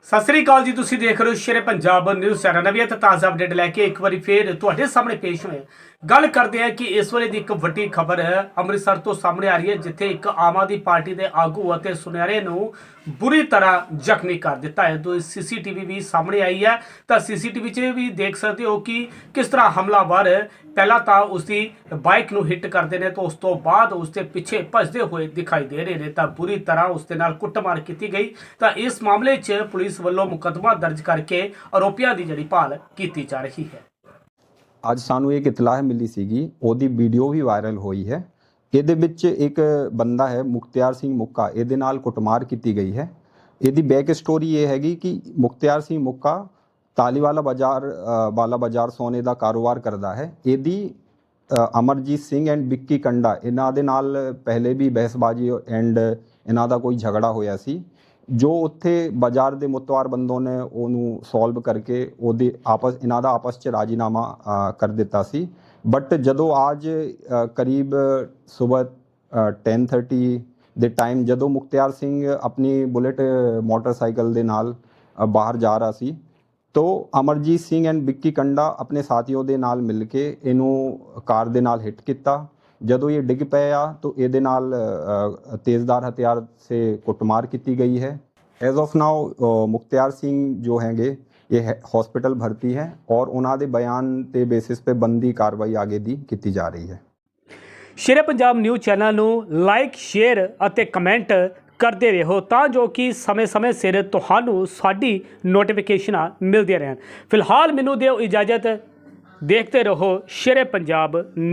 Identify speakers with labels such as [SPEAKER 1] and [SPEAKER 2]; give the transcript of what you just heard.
[SPEAKER 1] ਸਤਿ ਸ੍ਰੀ ਅਕਾਲ ਜੀ, ਤੁਸੀਂ ਦੇਖ ਰਹੇ ਹੋ ਸ਼ੇਰੇ ਪੰਜਾਬ ਨਿਊਜ਼ ਚੈਨਲ। ਨਵੀਂ ਅਤੇ ਤਾਜ਼ਾ ਅਪਡੇਟ ਲੈ ਕੇ ਇੱਕ ਵਾਰੀ ਫੇਰ ਤੁਹਾਡੇ ਸਾਹਮਣੇ ਪੇਸ਼ ਹੋਏ ਗੱਲ ਕਰਦੇ ਹਾਂ ਕਿ ਇਸ ਵੇਲੇ ਦੀ ਇੱਕ ਵੱਡੀ ਖਬਰ ਅੰਮ੍ਰਿਤਸਰ ਤੋਂ ਸਾਹਮਣੇ ਆ ਰਹੀ ਹੈ, ਜਿੱਥੇ ਇੱਕ ਆਮ ਆਦਮੀ ਪਾਰਟੀ ਦੇ ਆਗੂ ਅਤੇ ਸੁਨਿਆਰੇ ਨੂੰ ਬੁਰੀ ਤਰ੍ਹਾਂ ਜ਼ਖਮੀ ਕਰ ਦਿੱਤਾ ਹੈ। ਦੋ ਸੀਸੀਟੀਵੀ ਵੀ ਸਾਹਮਣੇ ਆਈ ਹੈ। ਤਾਂ ਸੀਸੀਟੀਵੀ 'ਚ ਵੀ ਦੇਖ ਸਕਦੇ ਹੋ ਕਿ ਕਿਸ ਤਰ੍ਹਾਂ ਹਮਲਾਵਰ ਪਹਿਲਾਂ ਤਾਂ ਉਸ ਦੀ ਬਾਈਕ ਨੂੰ ਹਿੱਟ ਕਰਦੇ ਨੇ ਤਾਂ ਉਸ ਤੋਂ ਬਾਅਦ ਉਸ ਦੇ ਪਿੱਛੇ ਭੱਜਦੇ ਹੋਏ ਦਿਖਾਈ ਦੇ ਰਹੇ ਨੇ। ਤਾਂ ਬੁਰੀ ਤਰ੍ਹਾਂ ਉਸ ਦੇ ਨਾਲ ਕੁੱਟਮਾਰ ਕੀਤੀ ਗਈ। ਤਾਂ ਇਸ ਮਾਮਲੇ 'ਚ ਪੁਲਿਸ ਵੱਲੋਂ ਮੁਕੱਦਮਾ ਦਰਜ ਕਰਕੇ ਆਰੋਪੀਆਂ ਦੀ ਜਿਹੜੀ ਭਾਲ ਕੀਤੀ ਜਾ ਰਹੀ ਹੈ।
[SPEAKER 2] ਅੱਜ ਸਾਨੂੰ ਇੱਕ ਇਤਲਾਹ ਮਿਲੀ ਸੀਗੀ ਉਹਦੀ ਵੀਡੀਓ ਵੀ ਵਾਇਰਲ ਹੋਈ ਹੈ। ਇਹਦੇ ਵਿੱਚ ਇੱਕ ਬੰਦਾ ਹੈ ਮੁਖਤਿਆਰ ਸਿੰਘ ਮੁੱਕਾ ਇਹਦੇ ਨਾਲ ਕੁੱਟਮਾਰ ਕੀਤੀ ਗਈ ਹੈ। ਇਹਦੀ ਬੈਕ ਸਟੋਰੀ ਇਹ ਹੈਗੀ ਕਿ ਮੁਖਤਿਆਰ ਸਿੰਘ ਮੁੱਕਾ ਤਾਲੀਵਾਲਾ ਬਾਜ਼ਾਰ ਅ, ਵਾਲਾ ਬਾਜ਼ਾਰ ਸੋਨੇ ਦਾ ਕਾਰੋਬਾਰ ਕਰਦਾ ਹੈ। ਇਹਦੀ ਅਮਰਜੀਤ ਸਿੰਘ ਐਂਡ ਵਿੱਕੀ ਕੰਡਾ ਇਹਨਾਂ ਦੇ ਨਾਲ ਪਹਿਲੇ ਵੀ ਬਹਿਸਬਾਜ਼ੀ ਐਂਡ ਇਹਨਾਂ ਦਾ ਕੋਈ ਝਗੜਾ ਹੋਇਆ ਸੀ। ਜੋ ਉੱਥੇ ਬਾਜ਼ਾਰ ਦੇ ਮੁਤਵਾਰ ਬੰਦੋਂ ਨੇ ਉਹਨੂੰ ਸੋਲਵ ਕਰਕੇ ਉਹਦੇ ਆਪਸ ਇਹਨਾਂ ਦਾ ਆਪਸ 'ਚ ਰਾਜੀਨਾਮਾ ਕਰ ਦਿੱਤਾ ਸੀ। ਬਟ ਜਦੋਂ ਅੱਜ ਅ, ਕਰੀਬ ਸਵੇਰ 10:30 ਦੇ ਟਾਈਮ ਜਦੋਂ ਮੁਖਤਿਆਰ ਸਿੰਘ ਆਪਣੀ ਬੁਲੇਟ ਮੋਟਰਸਾਈਕਲ ਦੇ ਨਾਲ ਬਾਹਰ ਜਾ ਰਿਹਾ ਸੀ ਤੋ ਅਮਰਜੀਤ ਸਿੰਘ ਐਂਡ ਵਿੱਕੀ ਕੰਡਾ ਆਪਣੇ ਸਾਥੀਓ ਦੇ ਨਾਲ ਮਿਲ ਕੇ ਇਹਨੂੰ ਕਾਰ ਦੇ ਨਾਲ ਹਿੱਟ ਕੀਤਾ। ਜਦੋਂ ਇਹ ਡਿੱਗ ਆ, ਤਾਂ ਇਹਦੇ ਨਾਲ ਤੇਜ਼ਦਾਰ ਹਥਿਆਰ ਸੇ ਕੁੱਟਮਾਰ ਕੀਤੀ ਗਈ ਹੈ। As of now Mukhtiar Singh ਜੋ ਹੈਗੇ, ਇਹ ਹਸਪੀਟਲ ਭਰਤੀ ਹੈ ਔਰ ਉਹਨਾਂ ਦੇ ਬਿਆਨ ਤੇ ਬੇਸਿਸ ਤੇ ਬੰਦੀ ਕਾਰਵਾਈ ਆਗੇ ਦੀ ਕੀਤੀ ਜਾ ਰਹੀ ਹੈ।
[SPEAKER 1] ਸ਼ੇਰੇ ਪੰਜਾਬ ਨਿਊਜ਼ ਚੈਨਲ ਨੂੰ ਲਾਈਕ ਸ਼ੇਅਰ ਅਤੇ ਕਮੈਂਟ ਕਰਦੇ ਰਹੋ ਤਾਂ ਜੋ ਕਿ ਸਮੇਂ-ਸਮੇਂ ਸਿਰ ਤੁਹਾਨੂੰ ਸਾਡੀ ਨੋਟੀਫਿਕੇਸ਼ਨਾਂ ਮਿਲਦੀਆਂ ਰਹਿਣ। ਫਿਲਹਾਲ ਮੈਨੂੰ ਦਿਓ ਇਜਾਜ਼ਤ। ਦੇਖਦੇ ਰਹੋ ਸ਼ੇਰੇ ਪੰਜਾਬ ਨਿਊਜ਼